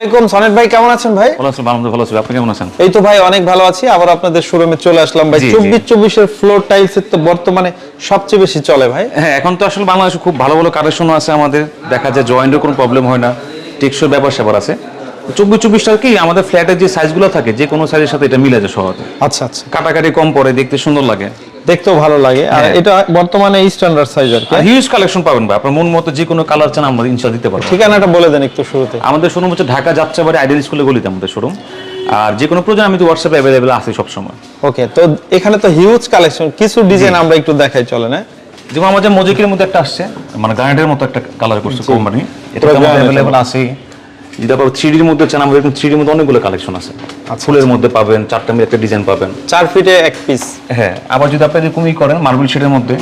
আসসালামাইকুম সনেট ভাই কেমন আছেন ভাই? ভালো আছি ভালো ভালো আছি। আপনি কেমন আছেন? এই তো ভাই অনেক ভালো আছি। আবার আপনাদের শোরুমে চলে আসলাম ভাই। জি, জি। চব্বিশ চব্বিশের ফ্লোর তো বর্তমানে সবচেয়ে বেশি চলে ভাই। হ্যাঁ এখন তো আসলে বাংলাদেশে খুব ভালো ভালো আছে আমাদের। দেখা যায় জয়েন্টের কোনো প্রবলেম হয় না। টেকসই ব্যাপার স্যাপার আছে। চব্বিশ কি আমাদের ফ্ল্যাটের যে সাইজগুলো থাকে যে কোনো সাইজের সাথে এটা মিলে যায় সহজে। আচ্ছা আচ্ছা। কাটাকাটি কম পরে দেখতে সুন্দর লাগে। দেখতেও ভালো লাগে। আর হ্যাঁ। এটা বর্তমানে স্ট্যান্ডার্ড সাইজ আর হিউজ কালেকশন পাবেন ভাই। আপনার মন মতো যে কোনো কালার চান আমরা ইনশাল দিতে পারব। ঠিকানাটা বলে দেন একটু শুরুতে। আমাদের শোরুম হচ্ছে ঢাকা যাত্রাবাড়ি আইডিয়াল স্কুলে গলিতে আমাদের শোরুম আর যে কোনো প্রয়োজন আমি তো হোয়াটসঅ্যাপে অ্যাভেলেবেল আছি সবসময়। ওকে তো এখানে তো হিউজ কালেকশন কিছু ডিজাইন আমরা একটু দেখাই চলে না যেমন আমাদের মজিকের মধ্যে একটা আসছে মানে গার্ডের মতো একটা কালার করছে কোম্পানি এটা অ্যাভেলেবেল আছে। যদি আপনার থ্রি মধ্যে চান আমাদের থ্রি ডির মধ্যে অনেকগুলো কালেকশন আছে। ফুলের মধ্যে পাবেন চারটা মিলে একটা ডিজাইন পাবেন। চার ফিটে এক পিস হ্যাঁ আবার যদি আপনি এরকমই করেন মার্বেল শেডের মধ্যে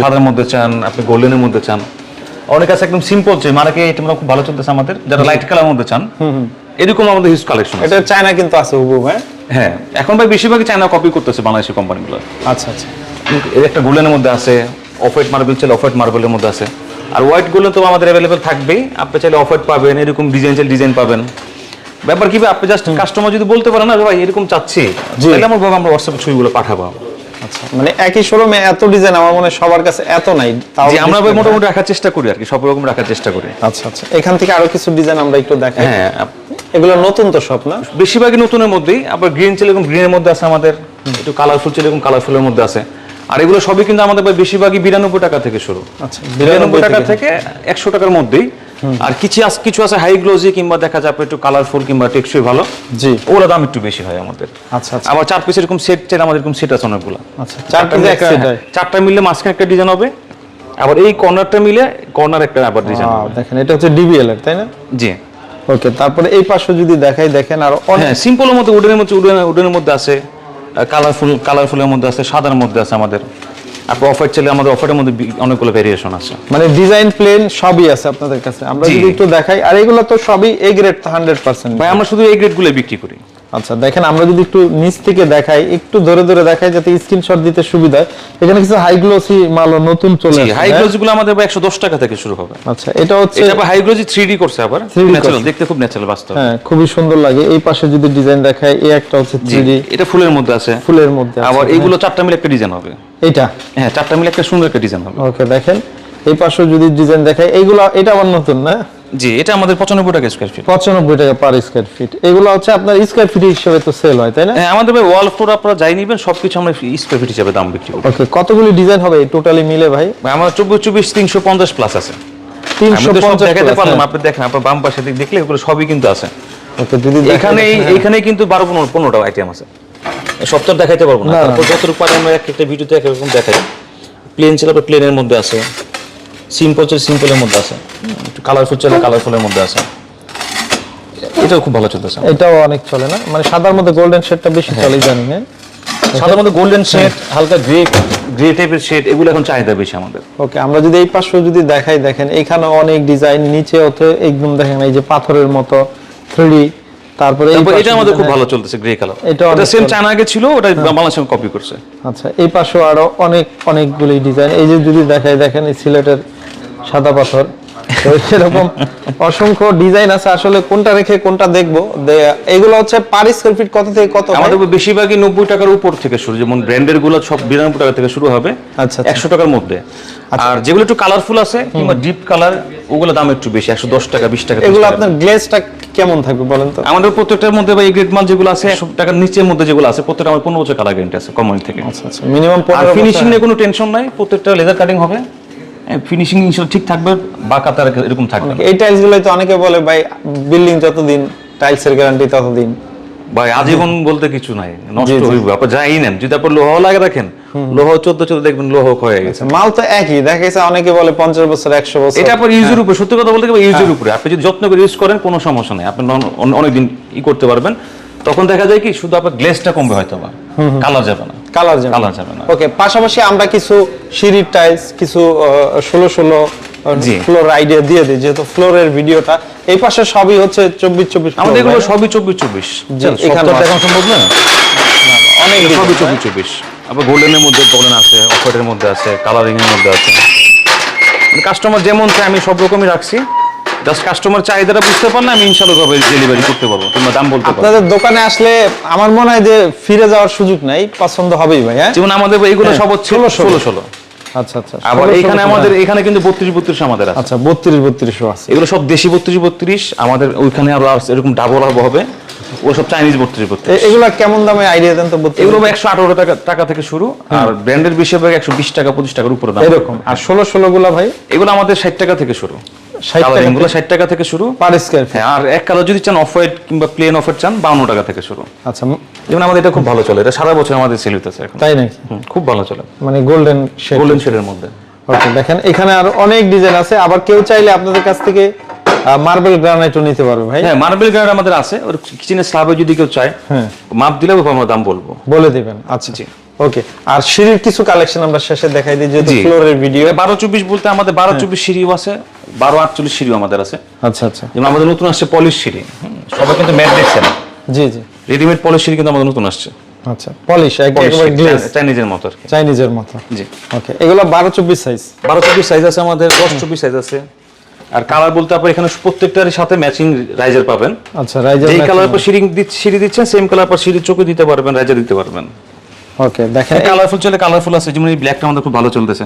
সাদার মধ্যে চান আপনি গোল্ডেনের মধ্যে চান। অনেক আছে একদম সিম্পল চাই মারাকে এটা খুব ভালো চলতেছে আমাদের যারা লাইট কালার মধ্যে চান এরকম আমাদের হিউজ কালেকশন এটা চায়না কিন্তু আছে হুবু ভাই হ্যাঁ এখন ভাই বেশিরভাগই চায়না কপি করতেছে বাংলাদেশের কোম্পানিগুলো আচ্ছা আচ্ছা। এর একটা গোল্ডেনের মধ্যে আছে অফ হোয়াইট মার্বেল চাইলে অফ হোয়াইট মার্বেলের মধ্যে আছে। আর হোয়াইট গোল্ডেন তো আমাদের অ্যাভেলেবেল থাকবেই। আপনি চাইলে অফ হোয়াইট পাবেন এরকম ডিজাইন চাইলে ডিজাইন পাবেন। ব্যাপার কি আপনি জাস্ট কাস্টমার যদি বলতে পারেন না ভাই এরকম চাচ্ছি। তাহলে আমার বাবা আমরা হোয়াটসঅ্যাপে ছবিগুলো পাঠাবো। আচ্ছা মানে একই শোরুমে এত ডিজাইন আমার মনে সবার কাছে এত নাই তাও আমরা মোটামুটি রাখার চেষ্টা করি আর কি সব রকম রাখার চেষ্টা করি। আচ্ছা আচ্ছা এখান থেকে আরও কিছু ডিজাইন আমরা একটু দেখাই। হ্যাঁ এগুলো নতুন তো সব না? বেশিরভাগই নতুনের মধ্যেই আবার গ্রিন ছিল এরকম গ্রিনের মধ্যে আছে আমাদের একটু কালারফুল ছিল এরকম কালারফুলের মধ্যে আছে। আর এগুলো সবই কিন্তু আমাদের বেশিরভাগই বিরানব্বই টাকা থেকে শুরু। আচ্ছা বিরানব্বই টাকা থেকে একশো টাকার মধ্যেই। আর কিছু কিছু আছে হাই গ্লোজি কিংবা দেখা যাবে একটু কালারফুল কিংবা টেকসই ভালো। জি। ওগুলো দাম একটু বেশি হয় আমাদের। আচ্ছা আচ্ছা। আবার চার পিস এরকম সেট চাইলে আমাদের এরকম সেট আছে অনেকগুলো। আচ্ছা চারটা মিললে মাঝখানে একটা ডিজাইন হবে। আবার এই কর্নারটা মিলে কর্নার একটা আবার ডিজাইন দেখেন এটা হচ্ছে ডিবিএল এর তাই না? জি। ওকে তারপরে এই পাশে যদি দেখাই দেখেন আর অনেক হ্যাঁ সিম্পলের মধ্যে উডেনের মধ্যে উডেন উডেনের মধ্যে আছে। কালারফুল কালারফুলের মধ্যে আছে সাদার মধ্যে আছে আমাদের। আপনি অফার চাইলে আমাদের অফারের মধ্যে অনেকগুলো ভেরিয়েশন আছে। মানে ডিজাইন প্লেন সবই আছে আপনাদের কাছে। আমরা। যদি একটু দেখাই আর এগুলো তো সবই এ গ্রেড হান্ড্রেড পার্সেন্ট ভাই আমরা শুধু এ গ্রেডগুলো বিক্রি করি। আচ্ছা দেখেন আমরা যদি একটু নিচ থেকে দেখাই একটু ধরে ধরে দেখাই যাতে স্ক্রিনশট দিতে সুবিধা হয়। এখানে কিছু হাই গ্লোসি মালও নতুন চলে আসছে হাই হ্যাঁ? গ্লোজিগুলো আমাদের একশো দশ টাকা থেকে শুরু হবে। আচ্ছা এটা হচ্ছে এটা হাই থ্রি ডি করছে আবার। 3D ন্যাচারাল দেখতে খুব ন্যাচারাল বাস্তব। হ্যাঁ খুবই সুন্দর লাগে। এই পাশে যদি ডিজাইন দেখায় এই একটা হচ্ছে জি থ্রি এটা ফুলের মধ্যে আছে। ফুলের মধ্যে আছে, আবার হ্যাঁ। এইগুলো চারটা মিলে একটা ডিজাইন হবে। এটা হ্যাঁ চারটা মিলে একটা সুন্দর একটা ডিজাইন হবে। ওকে দেখেন। এই পাশে যদি ডিজাইন দেখায় এইগুলো এটা আবার নতুন না? জি এটা আমাদের পঁচানব্বই টাকা স্কোয়ার ফিট পঁচানব্বই টাকা পার স্কোয়ার ফিট এগুলো হচ্ছে আপনার স্কোয়ার ফিট হিসেবে তো সেল হয় তাই না? হ্যাঁ আমাদের ভাই ওয়াল ফ্লোর আপনারা যাই নিবেন সবকিছু আমরা স্কোয়ার ফিট হিসাবে দাম বিক্রি করি। ওকে কতগুলি ডিজাইন হবে টোটালি মিলে ভাই? আমার চব্বিশ চব্বিশ তিনশো পঞ্চাশ প্লাস আছে। তিনশো আমি তো সব পঞ্চাশ দেখাতে পারলাম হ্যাঁ। আপনি দেখেন আপনার বাম পাশে দিক দেখলে এগুলো সবই কিন্তু আছে। ওকে যদি এখানে এখানে। কিন্তু বারো পনেরো পনেরোটা আইটেম আছে। সব তো দেখাইতে পারব না। তারপর যতটুকু পারি আমরা এক একটা ভিডিওতে এক রকম দেখাই। প্লেন ছিল প্লেনের মধ্যে আছে। সিম্পল ছিল সিম্পলের মধ্যে আছে। একটু কালারফুল ছিল কালারফুলের মধ্যে আছে। এটাও খুব ভালো চলতেছে। এটাও অনেক চলে না? মানে সাদার মধ্যে গোল্ডেন শেডটা বেশি চলে জানি না। সাধারণত মধ্যে গোল্ডেন শেড হালকা গ্রে গ্রে টাইপের শেড এগুলো এখন চাহিদা বেশি আমাদের। ওকে আমরা যদি এই পাশে যদি দেখাই দেখেন এখানে অনেক ডিজাইন নিচে হতে একদম দেখেন এই যে পাথরের মতো থ্রি তারপরে এটা আমাদের খুব ভালো চলতেছে গ্রে কালার এটা এটা সেম চায়না আগে ছিল ওটা বাংলাদেশে কপি করছে। আচ্ছা এই পাশেও আরও অনেক অনেকগুলি ডিজাইন এই যে যদি দেখাই দেখেন এই সিলেটের সাদা পাথর। তো এরকম অসংখ্য ডিজাইন আছে। আসলে কোনটা রেখে কোনটা দেখব? এগুলো হচ্ছে পার স্কোয়ার ফিট কত থেকে কত আমাদের বেশিরভাগই নব্বই টাকার উপর থেকে শুরু। যেমন ব্র্যান্ডেরগুলো সব বিরানব্বই টাকা থেকে শুরু হবে। আচ্ছা, আচ্ছা। একশো টাকার মধ্যে। আর যেগুলো একটু কালারফুল আছে কিংবা ডিপ কালার ওগুলো দাম একটু বেশি। একশো দশ টাকা বিশ টাকা এগুলো। আপনার গ্লেজটা কেমন থাকবে বলেন তো? আমাদের প্রত্যেকটার মধ্যে বা এই গ্রেড মাল যেগুলো আছে একশো টাকার নিচের মধ্যে যেগুলো আছে প্রত্যেকটা আমার পনেরো বছর কালার গ্যারেন্টি আছে কোম্পানি থেকে। আচ্ছা আচ্ছা। মিনিমাম আর ফিনিশিং নিয়ে কোনো টেনশন নাই। প্রত্যেকটা লেদার কাটিং হবে। ফিনিশিং ইনশাল্লাহ ঠিক থাকবে? বা কাতার এরকম থাকবে এই টাইলস গুলোই তো অনেকে বলে ভাই বিল্ডিং যতদিন টাইলসের গ্যারান্টি ততদিন। ভাই আজীবন বলতে কিছু নাই নষ্ট জি। আপনি যাই নেন যদি আপনার লোহ লাগে রাখেন লোহ চোদ্দ চোদ্দ দেখবেন লোহ হয়ে গেছে। মাল তো একই দেখা গেছে অনেকে বলে পঞ্চাশ বছর একশো বছর। এটা আপনার ইউজের উপরে সত্যি কথা বলতে গেলে হ্যাঁ। ইউজের উপরে। আপনি যদি যত্ন করে ইউজ করেন কোনো সমস্যা নেই। আপনি অনেকদিন ই করতে পারবেন। তখন দেখা যায় কি শুধু আপনার গ্লেসটা কমবে হয়তো বা কালার যাবে না। কালার যাবে কালার যাবে না ওকে পাশাপাশি আমরা কিছু সিঁড়ির টাইলস কিছু ষোলো ষোলো ফ্লোর আইডিয়া দিয়ে দিই যেহেতু ফ্লোরের ভিডিওটা। এই পাশে সবই হচ্ছে চব্বিশ চব্বিশ আমাদের এগুলো সবই চব্বিশ চব্বিশ। এখানে সম্ভব না? অনেক সবই চব্বিশ চব্বিশ। আবার গোল্ডেনের মধ্যে গোল্ডেন আছে অফারের মধ্যে আছে কালারিং এর মধ্যে আছে। কাস্টমার যেমন চাই আমি সব রকমই রাখছি। জাস্ট কাস্টমার চাহিদাটা বুঝতে পারলে আমি ইনশাআল্লাহ ভাবে ডেলিভারি করতে পারব। তোমরা দাম বলতে পারো। আপনাদের দোকানে আসলে আমার মনে হয় যে ফিরে যাওয়ার সুযোগ নাই পছন্দ হবেই ভাই হ্যাঁ? যেমন আমাদের এইগুলো হ্যাঁ, সব হচ্ছে ষোলো, ষোলো। ষোলো আচ্ছা আচ্ছা আবার এখানে আমাদের এখানে কিন্তু বত্রিশ বত্রিশ আমাদের আছে। আচ্ছা বত্রিশ বত্রিশও আছে। এগুলো সব দেশি বত্রিশ বত্রিশ আমাদের ওইখানে আরও এরকম ডাবল হবে। ও সব চাইনিজ বত্রিশ বত্রিশ। এগুলা কেমন দামে আইডিয়া দেন তো 32 এগুলো একশো আঠারো টাকা টাকা থেকে শুরু। আর ব্র্যান্ডের বেশিরভাগ একশো বিশ টাকা পঁচিশ টাকার উপরে দাম। এরকম। আর ষোলো ষোলো গুলা ভাই? এগুলো আমাদের ষাট টাকা থেকে শুরু। 60 টাকা কালারিংগুলো থেকে? ষাট টাকা থেকে শুরু। পার স্কয়ার ফিট হ্যাঁ আর এক কালার যদি চান অফ হোয়াইট কিংবা প্লেন অফ হোয়াইট চান বাউন্ন টাকা থেকে শুরু। আচ্ছা যেমন আমাদের এটা খুব ভালো চলে এটা সারা বছর আমাদের সেল হইতেছে এখন। তাই নাকি? খুব ভালো চলে। মানে গোল্ডেন শেড গোল্ডেন শেডের মধ্যে। ওকে দেখেন এখানে আর অনেক ডিজাইন আছে আবার কেউ চাইলে আপনাদের কাছ থেকে মার্বেল গ্রানাইটও নিতে পারবে ভাই। হ্যাঁ মার্বেল গ্রানাইট আমাদের আছে ওর কিচেনের স্ল্যাবে যদি কেউ চায় হ্যাঁ। মাপ দিলে আমরা দাম বলব। বলে দিবেন আচ্ছা। জি। ওকে আর সিঁড়ির কিছু কালেকশন আমরা শেষে দেখাই দিই যেহেতু ফ্লোরের ভিডিও বারো চব্বিশ বলতে আমাদের বারো চব্বিশ সিঁড়িও আছে বারো আটচল্লিশ সিঁড়িও আমাদের আছে। আচ্ছা আচ্ছা। যেমন আমাদের নতুন আসছে পলিশ সিঁড়ি। সবাই কিন্তু ম্যাট দেখছে না। জি জি। রেডিমেড পলিশ সিঁড়ি কিন্তু আমাদের নতুন আসছে। আচ্ছা পলিশ একেবারে গ্লেজ চাইনিজের মতো চাইনিজের মতো। জি। ওকে এগুলো বারো চব্বিশ সাইজ আছে আমাদের দশ চব্বিশ সাইজ আছে। আর কালার বলতে আপনার এখানে প্রত্যেকটার সাথে ম্যাচিং রাইজার পাবেন। আচ্ছা রাইজার কালার পর সিঁড়ি দিচ্ছেন সেম কালার পর চোখে দিতে পারবেন রাইজার দিতে পারবেন। ওকে দেখেন কালারফুল চলে কালারফুল আছে যেমন এই ব্ল্যাকটা আমাদের খুব ভালো চলতেছে।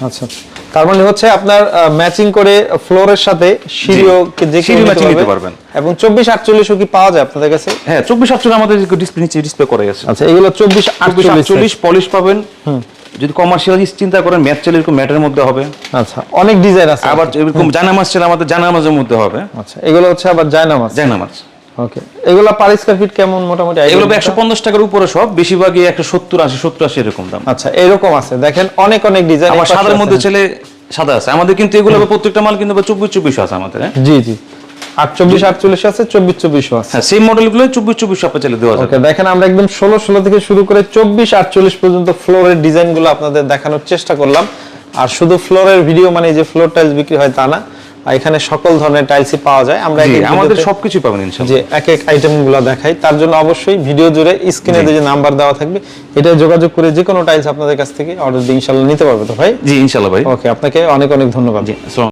আচ্ছা তার মানে হচ্ছে আপনার ম্যাচিং করে ফ্লোরের সাথে সিঁড়িও কে- যে সিঁড়ি নিতে নিতে পারবেন। এবং চব্বিশ আটচল্লিশও কি পাওয়া যায় আপনাদের কাছে? হ্যাঁ চব্বিশ আটচল্লিশ আমাদের ডিসপ্লে নিচে ডিসপ্লে করে আছে। আচ্ছা এগুলো চব্বিশ চব্বিশ আটচল্লিশ আটচল্লিশ পলিশ পাবেন যদি কমার্শিয়াল চিন্তা করেন ম্যাট চলে এরকম ম্যাটের মধ্যে হবে। আচ্ছা অনেক ডিজাইন আছে। আবার এরকম জানামাজ চলে আমাদের জানামাজের মধ্যে হবে। আচ্ছা এগুলো হচ্ছে আবার জায়নামাজ। জানামাজ ওকে এগুলো পার স্কয়ার ফিট কেমন মোটামুটি এগুলো দিতে? একশো পঞ্চাশ টাকার উপরে সব বেশিরভাগই একশো সত্তর আশি সত্তর আশি এরকম দাম। আচ্ছা এরকম আছে। দেখেন অনেক অনেক ডিজাইন আবার সাদার মধ্যে চলে সাদা আছে। আমাদের কিন্তু এগুলো প্রত্যেকটা মাল কিন্তু আবার চব্বিশ চব্বিশ আছে আমাদের হ্যাঁ? জি জি। আটচল্লিশ আটচল্লিশ আছে চব্বিশ চব্বিশও আছে। হ্যাঁ সেম মডেলগুলো দেওয়া ওকে দেখেন আমরা একদম ষোলো ষোলো থেকে শুরু করে চব্বিশ আটচল্লিশ পর্যন্ত ফ্লোরের ডিজাইনগুলো আপনাদের দেখানোর চেষ্টা করলাম। আর শুধু ফ্লোরের ভিডিও মানে যে ফ্লোর টাইলস বিক্রি হয় তা না। এখানে সকল ধরনের টাইলসই পাওয়া যায়। আমরা আমাদের সবকিছু পাবেন ইনশাআল্লাহ। যে এক এক আইটেমগুলো দেখাই। তার জন্য অবশ্যই ভিডিও জুড়ে স্ক্রিনে যে নাম্বার দেওয়া থাকবে এটা যোগাযোগ করে যে কোনো টাইলস আপনাদের কাছ থেকে অর্ডার দিয়ে ইনশাল্লাহ নিতে পারবে তো ভাই? জি ইনশাল্লাহ ভাই। ওকে আপনাকে অনেক অনেক ধন্যবাদ। জি